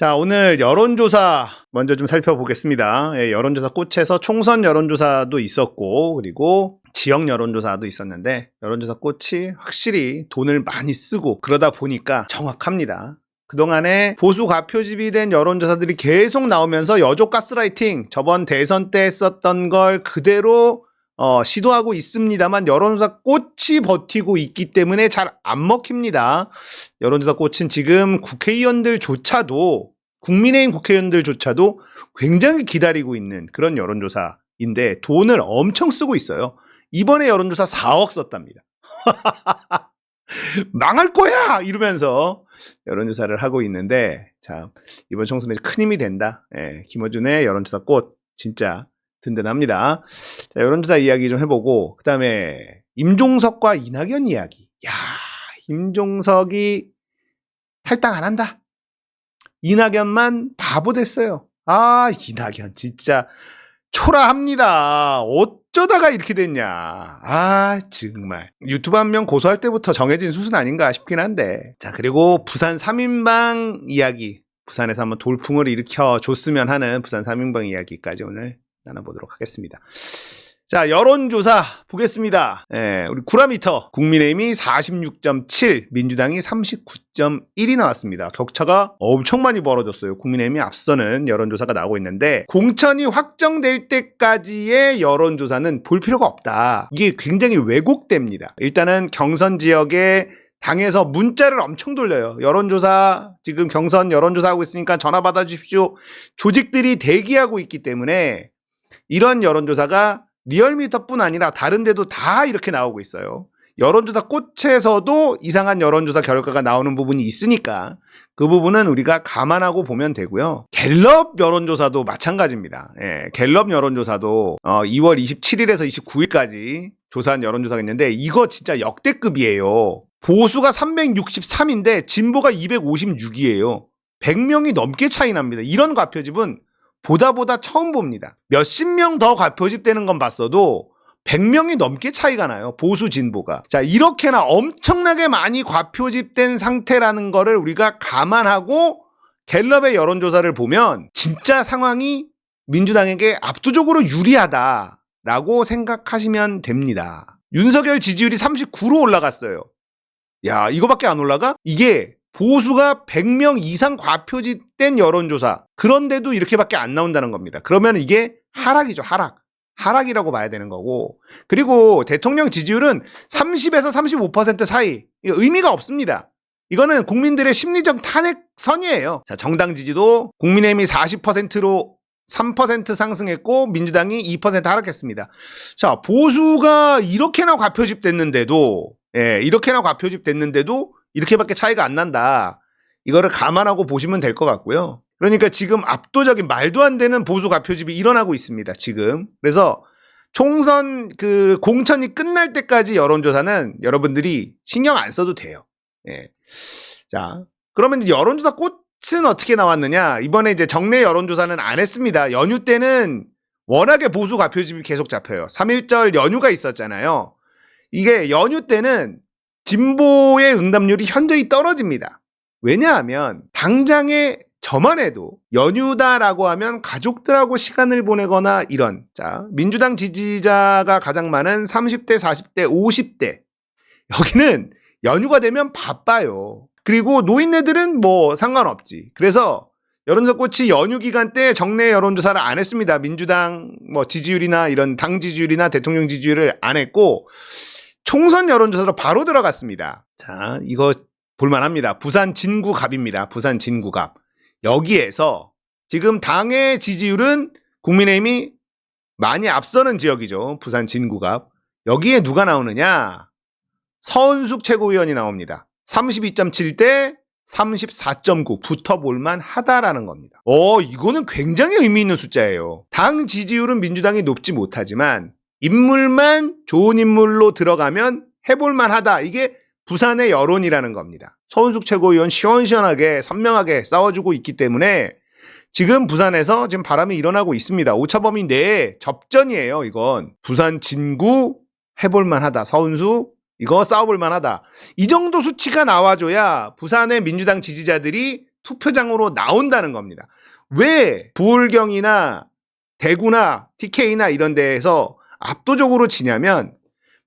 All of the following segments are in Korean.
자, 오늘 여론조사 먼저 좀 살펴보겠습니다. 예, 여론조사 꽃에서 총선 여론조사도 있었고, 그리고 지역 여론조사도 있었는데, 여론조사 꽃이 확실히 돈을 많이 쓰고, 그러다 보니까 정확합니다. 그동안에 보수 가표집이 된 여론조사들이 계속 나오면서 여족 가스라이팅, 저번 대선 때 썼던 걸 그대로 어, 시도하고 있습니다만 여론조사 꽃이 버티고 있기 때문에 잘 안 먹힙니다. 여론조사 꽃은 지금 국회의원들조차도 국민의힘 국회의원들조차도 굉장히 기다리고 있는 그런 여론조사인데 돈을 엄청 쓰고 있어요. 이번에 여론조사 4억 썼답니다. 망할 거야 이러면서 여론조사를 하고 있는데 자 이번 총선에 큰 힘이 된다. 예, 김어준의 여론조사 꽃 진짜 든든합니다. 자, 여론조사 이야기 좀 해보고 그 다음에 임종석과 이낙연 이야기. 야 임종석이 탈당 안 한다. 이낙연만 바보 됐어요. 아 이낙연 진짜 초라합니다. 어쩌다가 이렇게 됐냐. 아 정말 유튜브 한 명 고소할 때부터 정해진 수순 아닌가 싶긴 한데. 자 그리고 부산 3인방 이야기. 부산에서 한번 돌풍을 일으켜 줬으면 하는 부산 3인방 이야기까지 오늘 나눠보도록 하겠습니다. 자, 여론조사 보겠습니다. 예, 우리 구라미터 국민의힘이 46.7, 민주당이 39.1이 나왔습니다. 격차가 엄청 많이 벌어졌어요. 국민의힘이 앞서는 여론조사가 나오고 있는데 공천이 확정될 때까지의 여론조사는 볼 필요가 없다. 이게 굉장히 왜곡됩니다. 일단은 경선 지역에 당에서 문자를 엄청 돌려요. 여론조사, 지금 경선 여론조사 하고 있으니까 전화 받아주십시오. 조직들이 대기하고 있기 때문에 이런 여론조사가 리얼미터뿐 아니라 다른 데도 다 이렇게 나오고 있어요. 여론조사 꽃에서도 이상한 여론조사 결과가 나오는 부분이 있으니까 그 부분은 우리가 감안하고 보면 되고요. 갤럽 여론조사도 마찬가지입니다. 예, 갤럽 여론조사도 어, 2월 27일에서 29일까지 조사한 여론조사가 있는데 이거 진짜 역대급이에요. 보수가 363인데 진보가 256이에요. 100명이 넘게 차이 납니다. 이런 과표집은 보다 보다 처음 봅니다. 몇십 명 더 과표집되는 건 봤어도 100명이 넘게 차이가 나요. 보수 진보가. 자, 이렇게나 엄청나게 많이 과표집된 상태라는 거를 우리가 감안하고 갤럽의 여론조사를 보면 진짜 상황이 민주당에게 압도적으로 유리하다라고 생각하시면 됩니다. 윤석열 지지율이 39로 올라갔어요. 야, 이거밖에 안 올라가? 이게 보수가 100명 이상 과표집된 여론조사. 그런데도 이렇게밖에 안 나온다는 겁니다. 그러면 이게 하락이죠, 하락. 하락이라고 봐야 되는 거고. 그리고 대통령 지지율은 30에서 35% 사이. 의미가 없습니다. 이거는 국민들의 심리적 탄핵선이에요. 자, 정당 지지도 국민의힘이 40%로 3% 상승했고 민주당이 2% 하락했습니다. 자, 보수가 이렇게나 과표집됐는데도 예, 이렇게나 과표집됐는데도 이렇게밖에 차이가 안 난다. 이거를 감안하고 보시면 될 것 같고요. 그러니까 지금 압도적인 말도 안 되는 보수 가표집이 일어나고 있습니다. 지금. 그래서 총선 그 공천이 끝날 때까지 여론조사는 여러분들이 신경 안 써도 돼요. 예. 자, 그러면 여론조사 꽃은 어떻게 나왔느냐? 이번에 이제 정례 여론조사는 안 했습니다. 연휴 때는 워낙에 보수 가표집이 계속 잡혀요. 3.1절 연휴가 있었잖아요. 이게 연휴 때는 진보의 응답률이 현저히 떨어집니다. 왜냐하면 당장에 저만 해도 연휴다라고 하면 가족들하고 시간을 보내거나 이런 자 민주당 지지자가 가장 많은 30대, 40대, 50대 여기는 연휴가 되면 바빠요. 그리고 노인네들은 뭐 상관없지. 그래서 여론조사 꽃이 연휴 기간 때 정례 여론조사를 안 했습니다. 민주당 뭐 지지율이나 이런 당 지지율이나 대통령 지지율을 안 했고 총선 여론조사로 바로 들어갔습니다. 자, 이거 볼만합니다. 부산 진구갑입니다. 부산 진구갑. 여기에서 지금 당의 지지율은 국민의힘이 많이 앞서는 지역이죠. 부산 진구갑. 여기에 누가 나오느냐? 서은숙 최고위원이 나옵니다. 32.7대 34.9 붙어볼만 하다라는 겁니다. 어, 이거는 굉장히 의미 있는 숫자예요. 당 지지율은 민주당이 높지 못하지만 인물만 좋은 인물로 들어가면 해볼만 하다. 이게 부산의 여론이라는 겁니다. 서은숙 최고위원 시원시원하게 선명하게 싸워주고 있기 때문에 지금 부산에서 지금 바람이 일어나고 있습니다. 오차범위 내에 접전이에요. 이건 부산 진구 해볼만 하다. 서은숙 이거 싸워볼만 하다. 이 정도 수치가 나와줘야 부산의 민주당 지지자들이 투표장으로 나온다는 겁니다. 왜 부울경이나 대구나 TK나 이런 데에서 압도적으로 지냐면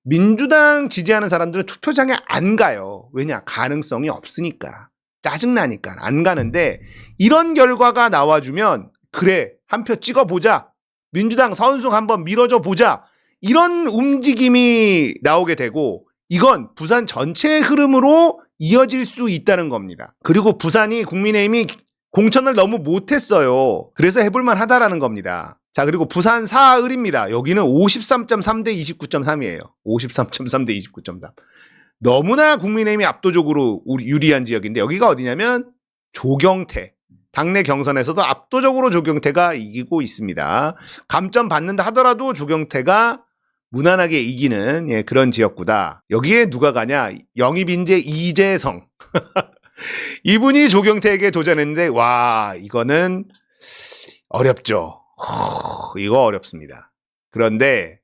민주당 지지하는 사람들은 투표장에 안 가요. 왜냐? 가능성이 없으니까. 짜증나니까 안 가는데 이런 결과가 나와주면 그래 한 표 찍어보자. 민주당 선승 한번 밀어줘 보자. 이런 움직임이 나오게 되고 이건 부산 전체의 흐름으로 이어질 수 있다는 겁니다. 그리고 부산이 국민의힘이 공천을 너무 못했어요. 그래서 해볼만 하다라는 겁니다. 자, 그리고 부산 사을입니다. 여기는 53.3 대 29.3이에요. 53.3 대 29.3. 너무나 국민의힘이 압도적으로 유리한 지역인데 여기가 어디냐면 조경태. 당내 경선에서도 압도적으로 조경태가 이기고 있습니다. 감점 받는다 하더라도 조경태가 무난하게 이기는 예, 그런 지역구다. 여기에 누가 가냐? 영입 인재 이재성. 이분이 조경태에게 도전했는데 와 이거는 어렵죠. 허, 이거 어렵습니다. 그런데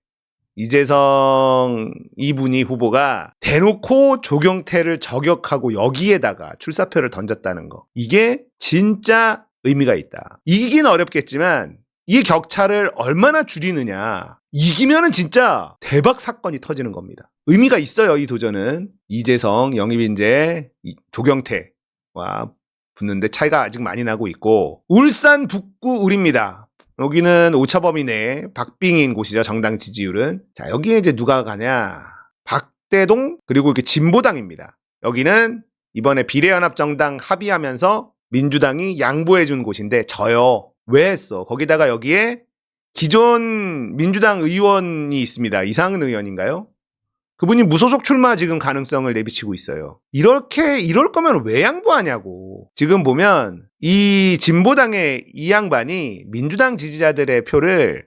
이재성 이분이 후보가 대놓고 조경태를 저격하고 여기에다가 출사표를 던졌다는 거. 이게 진짜 의미가 있다. 이기긴 어렵겠지만 이 격차를 얼마나 줄이느냐. 이기면은 진짜 대박 사건이 터지는 겁니다. 의미가 있어요, 이 도전은. 이재성, 영입인재, 이 조경태와 붙는데 차이가 아직 많이 나고 있고, 울산 북구 을입니다. 여기는 오차범위 내 박빙인 곳이죠, 정당 지지율은. 자, 여기에 이제 누가 가냐. 박대동, 그리고 이렇게 진보당입니다. 여기는 이번에 비례연합정당 합의하면서 민주당이 양보해 준 곳인데 져요. 왜 했어? 거기다가 여기에 기존 민주당 의원이 있습니다. 이상은 의원인가요? 그분이 무소속 출마 지금 가능성을 내비치고 있어요. 이렇게 이럴 거면 왜 양보하냐고. 지금 보면 이 진보당의 이 양반이 민주당 지지자들의 표를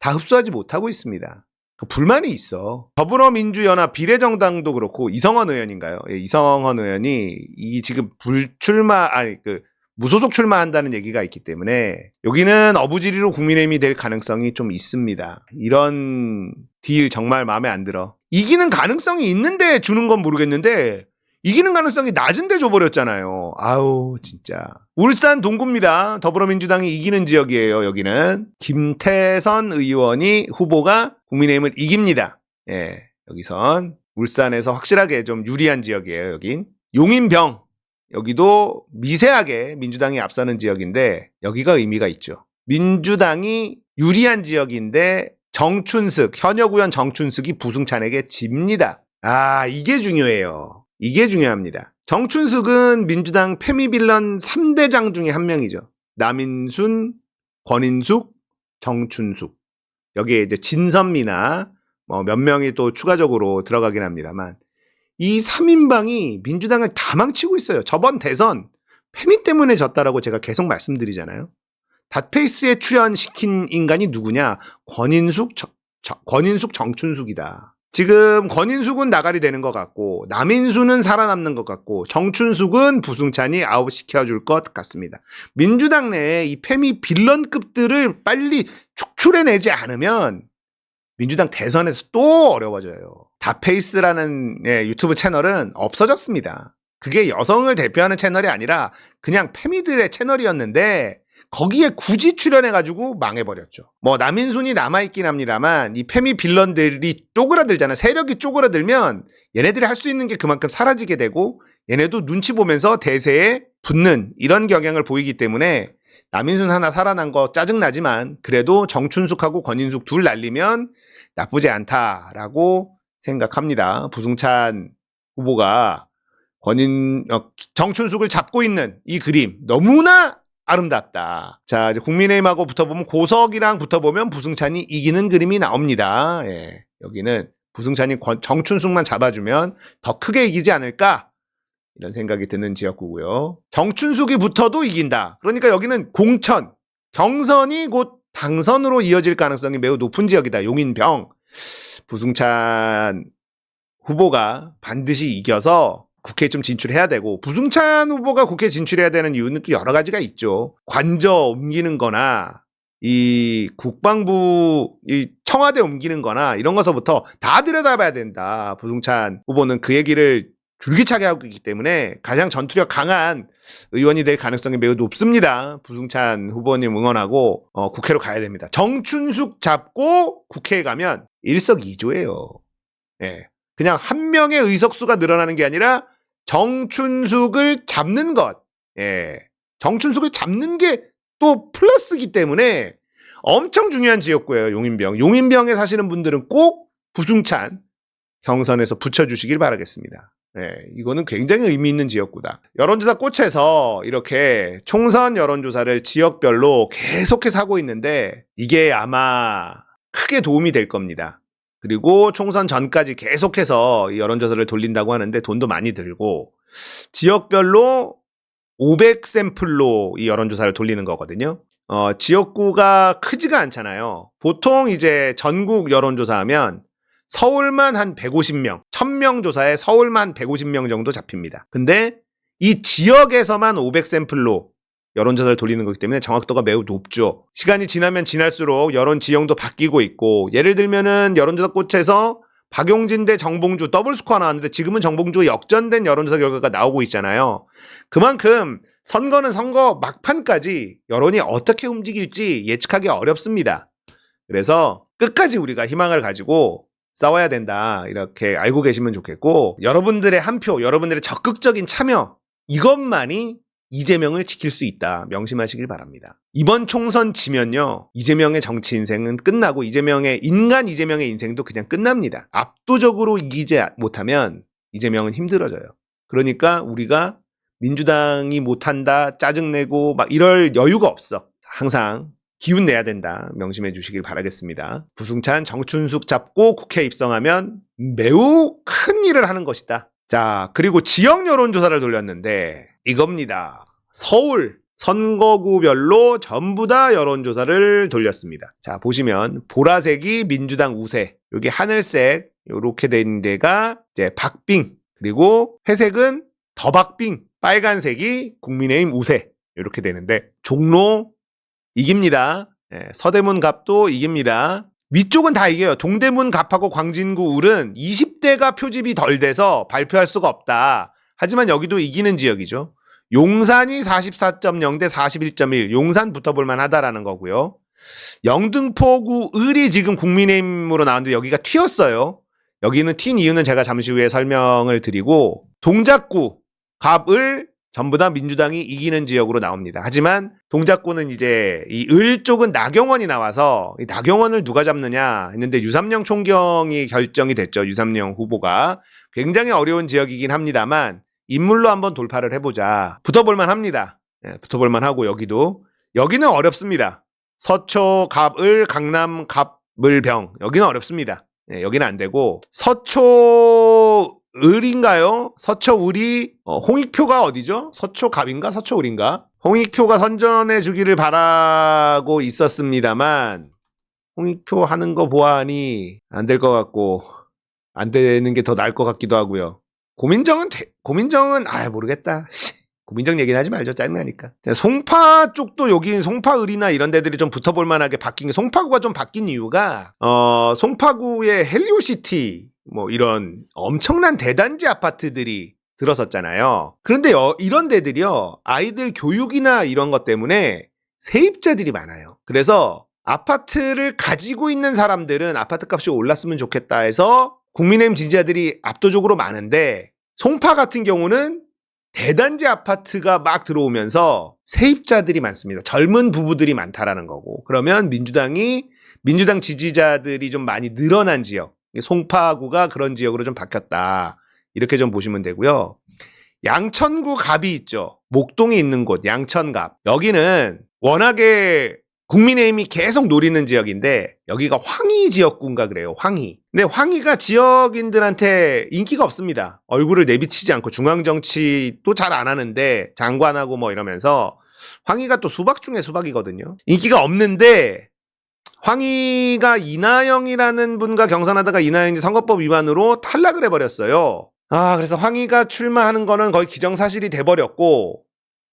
다 흡수하지 못하고 있습니다. 그 불만이 있어. 더불어민주연합 비례정당도 그렇고 이성헌 의원인가요? 예, 이성헌 의원이 이 지금 불출마 아니 그 무소속 출마한다는 얘기가 있기 때문에 여기는 어부지리로 국민의힘이 될 가능성이 좀 있습니다. 이런 딜 정말 마음에 안 들어. 이기는 가능성이 있는데 주는 건 모르겠는데 이기는 가능성이 낮은데 줘버렸잖아요. 아우 진짜. 울산 동구입니다. 더불어민주당이 이기는 지역이에요. 여기는 김태선 의원이 후보가 국민의힘을 이깁니다. 예, 여기선 울산에서 확실하게 좀 유리한 지역이에요. 여긴 용인병 여기도 미세하게 민주당이 앞서는 지역인데 여기가 의미가 있죠. 민주당이 유리한 지역인데 정춘숙 현역 의원 정춘숙이 부승찬에게 집니다. 아 이게 중요해요. 이게 중요합니다. 정춘숙은 민주당 페미빌런 3대장 중에 한 명이죠. 남인순, 권인숙, 정춘숙. 여기에 이제 진선미나 뭐 몇 명이 또 추가적으로 들어가긴 합니다만 이 3인방이 민주당을 다 망치고 있어요. 저번 대선 페미 때문에 졌다라고 제가 계속 말씀드리잖아요. 닷페이스에 출연시킨 인간이 누구냐? 권인숙, 저- 저- 권인숙 정춘숙이다. 지금 권인숙은 나가리 되는 것 같고 남인수는 살아남는 것 같고 정춘숙은 부승찬이 아웃시켜줄 것 같습니다. 민주당 내에 이 페미 빌런급들을 빨리 축출해내지 않으면 민주당 대선에서 또 어려워져요. 다페이스라는 예, 유튜브 채널은 없어졌습니다. 그게 여성을 대표하는 채널이 아니라 그냥 페미들의 채널이었는데 거기에 굳이 출연해가지고 망해버렸죠. 뭐 남인순이 남아있긴 합니다만 이 페미 빌런들이 쪼그라들잖아요. 세력이 쪼그라들면 얘네들이 할 수 있는 게 그만큼 사라지게 되고 얘네도 눈치 보면서 대세에 붙는 이런 경향을 보이기 때문에 남인순 하나 살아난 거 짜증나지만 그래도 정춘숙하고 권인숙 둘 날리면 나쁘지 않다라고 생각합니다. 부승찬 후보가 권인 어, 정춘숙을 잡고 있는 이 그림 너무나 아름답다. 자, 이제 국민의힘하고 붙어보면 고석이랑 붙어보면 부승찬이 이기는 그림이 나옵니다. 예, 여기는 부승찬이 권- 정춘숙만 잡아주면 더 크게 이기지 않을까? 이런 생각이 드는 지역구고요. 정춘숙이 붙어도 이긴다. 그러니까 여기는 공천, 경선이 곧 당선으로 이어질 가능성이 매우 높은 지역이다. 용인병. 부승찬 후보가 반드시 이겨서 국회에 좀 진출해야 되고 부승찬 후보가 국회에 진출해야 되는 이유는 또 여러 가지가 있죠. 관저 옮기는 거나 이 국방부 이 청와대 옮기는 거나 이런 것서부터 다 들여다봐야 된다. 부승찬 후보는 그 얘기를 줄기차게 하고 있기 때문에 가장 전투력 강한 의원이 될 가능성이 매우 높습니다. 부승찬 후보님 응원하고 어, 국회로 가야 됩니다. 정춘숙 잡고 국회에 가면 일석이조예요. 예. 그냥 한 명의 의석수가 늘어나는 게 아니라 정춘숙을 잡는 것. 예. 정춘숙을 잡는 게 또 플러스기 때문에 엄청 중요한 지역구예요. 용인병. 용인병에 사시는 분들은 꼭 부승찬 경선에서 붙여주시길 바라겠습니다. 네, 이거는 굉장히 의미 있는 지역구다. 여론조사 꽃에서 이렇게 총선 여론조사를 지역별로 계속해서 하고 있는데 이게 아마 크게 도움이 될 겁니다. 그리고 총선 전까지 계속해서 이 여론조사를 돌린다고 하는데 돈도 많이 들고 지역별로 500 샘플로 이 여론조사를 돌리는 거거든요. 어, 지역구가 크지가 않잖아요. 보통 이제 전국 여론조사하면 서울만 한 150명, 1000명 조사에 서울만 150명 정도 잡힙니다. 근데 이 지역에서만 500 샘플로 여론조사를 돌리는 거기 때문에 정확도가 매우 높죠. 시간이 지나면 지날수록 여론 지형도 바뀌고 있고, 예를 들면은 여론조사 꽃에서 박용진 대 정봉주 더블 스코어 나왔는데 지금은 정봉주 역전된 여론조사 결과가 나오고 있잖아요. 그만큼 선거는 선거 막판까지 여론이 어떻게 움직일지 예측하기 어렵습니다. 그래서 끝까지 우리가 희망을 가지고 싸워야 된다. 이렇게 알고 계시면 좋겠고, 여러분들의 한 표, 여러분들의 적극적인 참여, 이것만이 이재명을 지킬 수 있다. 명심하시길 바랍니다. 이번 총선 지면요, 이재명의 정치 인생은 끝나고 이재명의, 인간 이재명의 인생도 그냥 끝납니다. 압도적으로 이기지 못하면 이재명은 힘들어져요. 그러니까 우리가 민주당이 못한다, 짜증내고 막 이럴 여유가 없어. 항상 기운 내야 된다. 명심해 주시길 바라겠습니다. 부승찬, 정춘숙 잡고 국회 입성하면 매우 큰 일을 하는 것이다. 자, 그리고 지역 여론조사를 돌렸는데 이겁니다. 서울 선거구별로 전부 다 여론조사를 돌렸습니다. 자, 보시면 보라색이 민주당 우세, 여기 하늘색 이렇게 된 데가 이제 박빙, 그리고 회색은 더박빙, 빨간색이 국민의힘 우세 이렇게 되는데 종로 이깁니다. 예, 서대문 갑도 이깁니다. 위쪽은 다 이겨요. 동대문 갑하고 광진구 울은 20대가 표집이 덜 돼서 발표할 수가 없다. 하지만 여기도 이기는 지역이죠. 용산이 44.0 대 41.1. 용산 붙어볼 만 하다라는 거고요. 영등포구 을이 지금 국민의힘으로 나왔는데 여기가 튀었어요. 여기는 튄 이유는 제가 잠시 후에 설명을 드리고 동작구 갑을 전부 다 민주당이 이기는 지역으로 나옵니다. 하지만 동작구는 이제 이 을 쪽은 나경원이 나와서 이 나경원을 누가 잡느냐 했는데 유삼영 총경이 결정이 됐죠. 유삼영 후보가 굉장히 어려운 지역이긴 합니다만 인물로 한번 돌파를 해보자. 붙어볼만 합니다. 예, 붙어볼만 하고 여기도 여기는 어렵습니다. 서초 갑을 강남 갑을병 여기는 어렵습니다. 예, 여기는 안 되고 서초 을인가요? 서초을이 어, 홍익표가 어디죠? 서초갑인가? 서초을인가? 홍익표가 선전해 주기를 바라고 있었습니다만 홍익표 하는 거 보아하니 안 될 것 같고 안 되는 게 더 나을 것 같기도 하고요. 고민정은 되- 고민정은 아 모르겠다. 고민정 얘기는 하지 말죠. 짜증나니까. 자, 송파 쪽도 여기 송파을이나 이런 데들이 좀 붙어볼 만하게 바뀐 게 송파구가 좀 바뀐 이유가 어 송파구의 헬리오시티 뭐 이런 엄청난 대단지 아파트들이 들어섰잖아요. 그런데 여- 이런 데들이요. 아이들 교육이나 이런 것 때문에 세입자들이 많아요. 그래서 아파트를 가지고 있는 사람들은 아파트 값이 올랐으면 좋겠다 해서 국민의힘 지지자들이 압도적으로 많은데 송파 같은 경우는 대단지 아파트가 막 들어오면서 세입자들이 많습니다. 젊은 부부들이 많다라는 거고. 그러면 민주당이 민주당 지지자들이 좀 많이 늘어난 지역. 송파구가 그런 지역으로 좀 바뀌었다. 이렇게 좀 보시면 되고요. 양천구 갑이 있죠. 목동에 있는 곳 양천갑. 여기는 워낙에 국민의힘이 계속 노리는 지역인데 여기가 황희 지역구인가 그래요. 황희. 근데 황희가 지역인들한테 인기가 없습니다. 얼굴을 내비치지 않고 중앙 정치도 잘 안 하는데 장관하고 뭐 이러면서 황희가 또 수박 중에 수박이거든요. 인기가 없는데 황희가 이나영이라는 분과 경선하다가 이나영이 선거법 위반으로 탈락을 해버렸어요. 아, 그래서 황희가 출마하는 거는 거의 기정사실이 돼버렸고,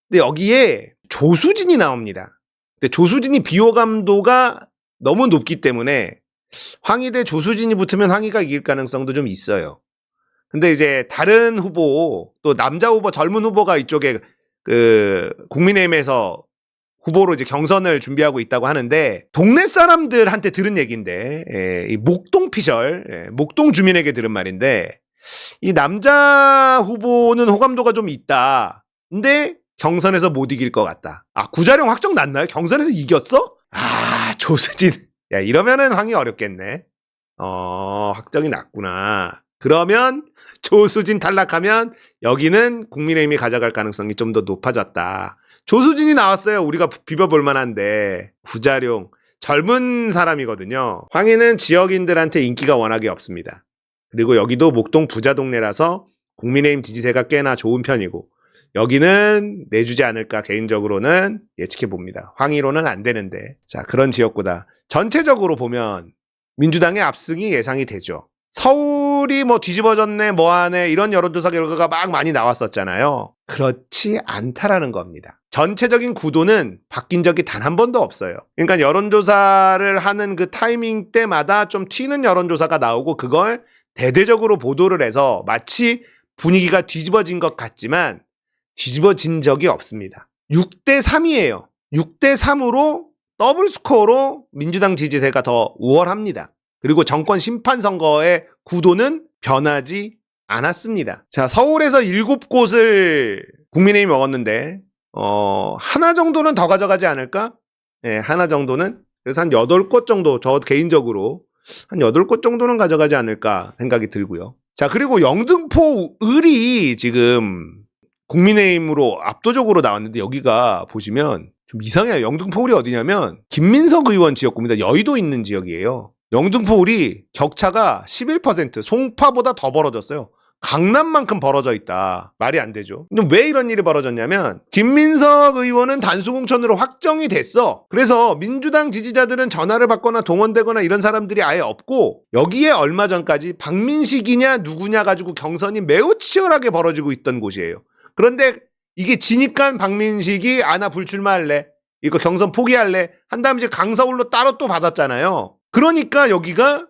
근데 여기에 조수진이 나옵니다. 근데 조수진이 비호감도가 너무 높기 때문에 황희 대 조수진이 붙으면 황희가 이길 가능성도 좀 있어요. 근데 이제 다른 후보 또 남자 후보 젊은 후보가 이쪽에 그 국민의힘에서 후보로 이제 경선을 준비하고 있다고 하는데 동네 사람들한테 들은 얘기인데 예, 이 목동 피셜 예, 목동 주민에게 들은 말인데 이 남자 후보는 호감도가 좀 있다. 근데 경선에서 못 이길 것 같다. 아 구자령 확정 났나요? 경선에서 이겼어? 아 조수진 야 이러면은 황이 어렵겠네. 어 확정이 났구나. 그러면 조수진 탈락하면 여기는 국민의힘이 가져갈 가능성이 좀 더 높아졌다. 조수진이 나왔어요. 우리가 비벼볼 만한데 구자룡 젊은 사람이거든요. 황희는 지역인들한테 인기가 워낙에 없습니다. 그리고 여기도 목동 부자 동네라서 국민의힘 지지세가 꽤나 좋은 편이고 여기는 내주지 않을까 개인적으로는 예측해 봅니다. 황희로는 안 되는데 자 그런 지역보다 전체적으로 보면 민주당의 압승이 예상이 되죠. 서울이 뭐 뒤집어졌네 뭐하네 이런 여론조사 결과가 막 많이 나왔었잖아요. 그렇지 않다라는 겁니다. 전체적인 구도는 바뀐 적이 단 한 번도 없어요. 그러니까 여론조사를 하는 그 타이밍 때마다 좀 튀는 여론조사가 나오고 그걸 대대적으로 보도를 해서 마치 분위기가 뒤집어진 것 같지만 뒤집어진 적이 없습니다. 6대 3이에요. 6대 3으로 더블 스코어로 민주당 지지세가 더 우월합니다. 그리고 정권 심판 선거의 구도는 변하지 않았습니다. 자, 서울에서 7곳을 국민의힘이 먹었는데 어, 하나 정도는 더 가져가지 않을까? 예, 하나 정도는 그래서 한 8곳 정도 저 개인적으로 한 8곳 정도는 가져가지 않을까 생각이 들고요. 자, 그리고 영등포 을이 지금 국민의힘으로 압도적으로 나왔는데 여기가 보시면 좀 이상해요. 영등포 을이 어디냐면 김민석 의원 지역구입니다. 여의도 있는 지역이에요. 영등포 을이 격차가 11% 송파보다 더 벌어졌어요. 강남만큼 벌어져 있다. 말이 안 되죠. 근데 왜 이런 일이 벌어졌냐면 김민석 의원은 단수공천으로 확정이 됐어. 그래서 민주당 지지자들은 전화를 받거나 동원되거나 이런 사람들이 아예 없고 여기에 얼마 전까지 박민식이냐 누구냐 가지고 경선이 매우 치열하게 벌어지고 있던 곳이에요. 그런데 이게 지니까 박민식이 아나 불출마할래. 이거 경선 포기할래. 한 다음에 이제 강서울로 따로 또 받았잖아요. 그러니까 여기가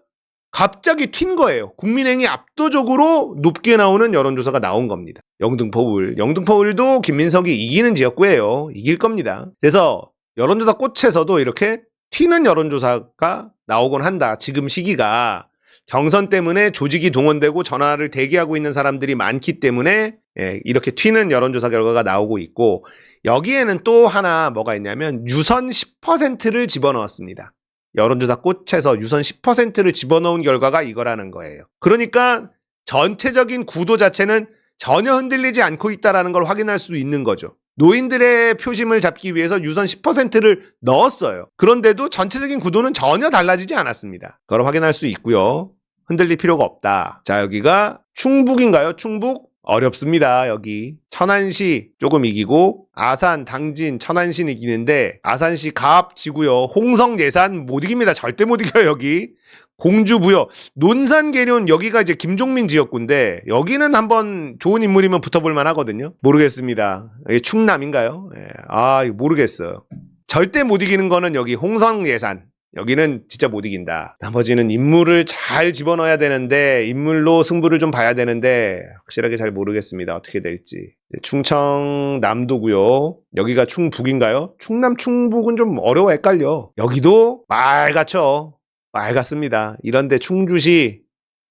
갑자기 튄 거예요. 국민행이 압도적으로 높게 나오는 여론조사가 나온 겁니다. 영등포울. 영등포울도 김민석이 이기는 지역구예요. 이길 겁니다. 그래서 여론조사 꽃에서도 이렇게 튀는 여론조사가 나오곤 한다. 지금 시기가 경선 때문에 조직이 동원되고 전화를 대기하고 있는 사람들이 많기 때문에 예, 이렇게 튀는 여론조사 결과가 나오고 있고 여기에는 또 하나 뭐가 있냐면 유선 10%를 집어넣었습니다. 여론조사 꽃에서 유선 10%를 집어넣은 결과가 이거라는 거예요. 그러니까 전체적인 구도 자체는 전혀 흔들리지 않고 있다라는 걸 확인할 수 있는 거죠. 노인들의 표심을 잡기 위해서 유선 10%를 넣었어요. 그런데도 전체적인 구도는 전혀 달라지지 않았습니다. 그걸 확인할 수 있고요. 흔들릴 필요가 없다. 자, 여기가 충북인가요? 충북? 어렵습니다. 여기 천안시 조금 이기고 아산, 당진, 천안시는 이기는데 아산시 갑 지고요. 홍성 예산 못 이깁니다. 절대 못 이겨요. 여기 공주 부여 논산 계룡 여기가 이제 김종민 지역구인데 여기는 한번 좋은 인물이면 붙어볼 만하거든요. 모르겠습니다. 이게 충남인가요? 예. 아 모르겠어요. 절대 못 이기는 거는 여기 홍성 예산. 여기는 진짜 못 이긴다. 나머지는 인물을 잘 집어넣어야 되는데 인물로 승부를 좀 봐야 되는데 확실하게 잘 모르겠습니다. 어떻게 될지. 충청 남도고요. 여기가 충북인가요? 충남 충북은 좀 어려워 헷갈려. 여기도 말같죠. 맑았습니다. 이런데 충주시,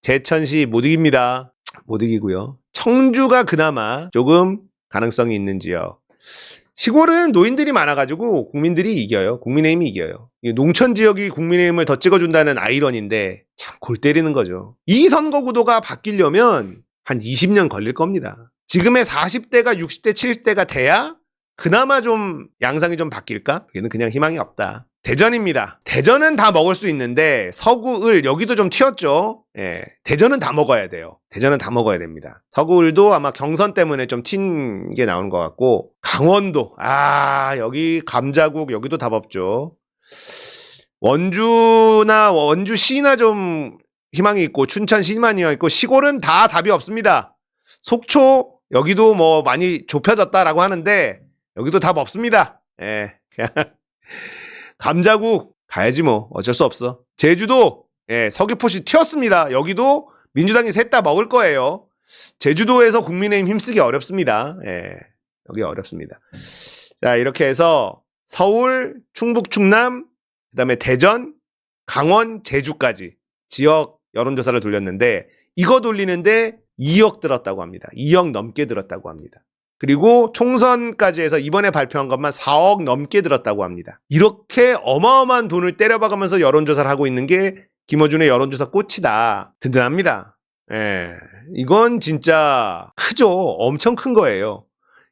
제천시 못 이깁니다. 못 이기고요. 청주가 그나마 조금 가능성이 있는 지역. 시골은 노인들이 많아가지고 국민들이 이겨요. 국민의힘이 이겨요. 농촌 지역이 국민의힘을 더 찍어준다는 아이러니인데 참 골 때리는 거죠. 이 선거 구도가 바뀌려면 한 20년 걸릴 겁니다. 지금의 40대가 60대, 70대가 돼야 그나마 좀 양상이 좀 바뀔까? 여기는 그냥 희망이 없다. 대전입니다. 대전은 다 먹을 수 있는데 서구을 여기도 좀 튀었죠. 예. 대전은 다 먹어야 돼요. 대전은 다 먹어야 됩니다. 서구을도 아마 경선 때문에 좀 튄 게 나오는 것 같고 강원도 아 여기 감자국 여기도 답 없죠. 원주나 원주시나 좀 희망이 있고 춘천시 희망이 있고 시골은 다 답이 없습니다. 속초 여기도 뭐 많이 좁혀졌다라고 하는데 여기도 답 없습니다. 예. 감자국 가야지 뭐 어쩔 수 없어. 제주도 예, 서귀포시 튀었습니다. 여기도 민주당이 셋 다 먹을 거예요. 제주도에서 국민의힘 힘쓰기 어렵습니다. 예, 여기 어렵습니다. 자, 이렇게 해서 서울, 충북, 충남, 그 다음에 대전, 강원, 제주까지 지역 여론조사를 돌렸는데 이거 돌리는데 2억 들었다고 합니다. 2억 넘게 들었다고 합니다. 그리고 총선까지 해서 이번에 발표한 것만 4억 넘게 들었다고 합니다. 이렇게 어마어마한 돈을 때려박으면서 여론조사를 하고 있는 게 김어준의 여론조사 꽃이다. 든든합니다. 예. 이건 진짜 크죠. 엄청 큰 거예요.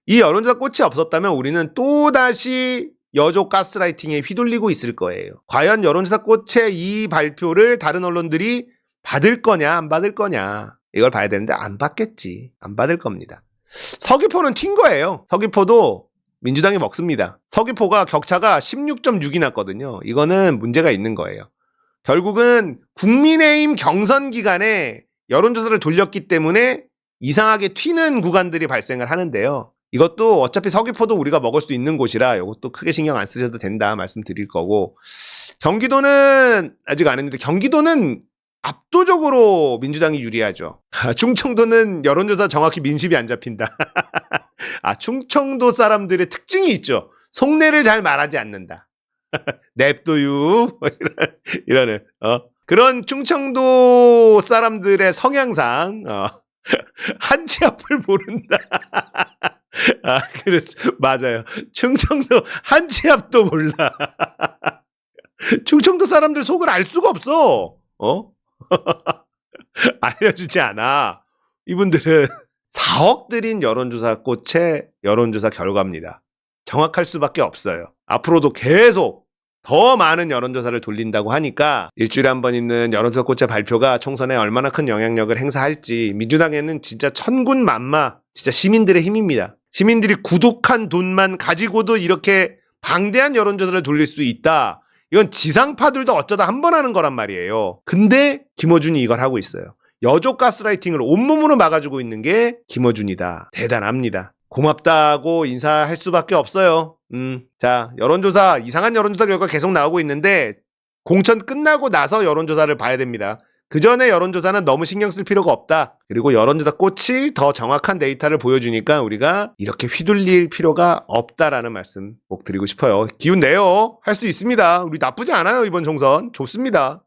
이 여론조사 꽃이 없었다면 우리는 또다시 여조 가스라이팅에 휘둘리고 있을 거예요. 과연 여론조사 꽃의 이 발표를 다른 언론들이 받을 거냐, 안 받을 거냐. 이걸 봐야 되는데 안 받겠지. 안 받을 겁니다. 서귀포는 튄 거예요. 서귀포도 민주당이 먹습니다. 서귀포가 격차가 16.6이 났거든요. 이거는 문제가 있는 거예요. 결국은 국민의힘 경선 기간에 여론조사를 돌렸기 때문에 이상하게 튀는 구간들이 발생을 하는데요. 이것도 어차피 서귀포도 우리가 먹을 수 있는 곳이라 이것도 크게 신경 안 쓰셔도 된다 말씀드릴 거고 경기도는 아직 안 했는데 경기도는 압도적으로 민주당이 유리하죠. 아, 충청도는 여론조사 정확히 민심이 안 잡힌다. 아, 충청도 사람들의 특징이 있죠. 속내를 잘 말하지 않는다. 냅도유 뭐 이런 이러는 어 그런 충청도 사람들의 성향상 어, 한치 앞을 모른다. 아, 그래서 맞아요. 충청도 한치 앞도 몰라. 충청도 사람들 속을 알 수가 없어. 어? 알려주지 않아. 이분들은 4억 들인 여론조사 꽃의 여론조사 결과입니다. 정확할 수밖에 없어요. 앞으로도 계속 더 많은 여론조사를 돌린다고 하니까 일주일에 한 번 있는 여론조사 꽃의 발표가 총선에 얼마나 큰 영향력을 행사할지 민주당에는 진짜 천군만마 진짜 시민들의 힘입니다. 시민들이 구독한 돈만 가지고도 이렇게 방대한 여론조사를 돌릴 수 있다. 이건 지상파들도 어쩌다 한 번 하는 거란 말이에요. 근데 김어준이 이걸 하고 있어요. 여조 가스라이팅을 온몸으로 막아주고 있는 게 김어준이다. 대단합니다. 고맙다고 인사할 수밖에 없어요. 음, 자, 여론조사, 이상한 여론조사 결과 계속 나오고 있는데, 공천 끝나고 나서 여론조사를 봐야 됩니다. 그 전에 여론조사는 너무 신경 쓸 필요가 없다. 그리고 여론조사 꽃이 더 정확한 데이터를 보여주니까 우리가 이렇게 휘둘릴 필요가 없다라는 말씀 꼭 드리고 싶어요. 기운 내요. 할 수 있습니다. 우리 나쁘지 않아요, 이번 총선. 좋습니다.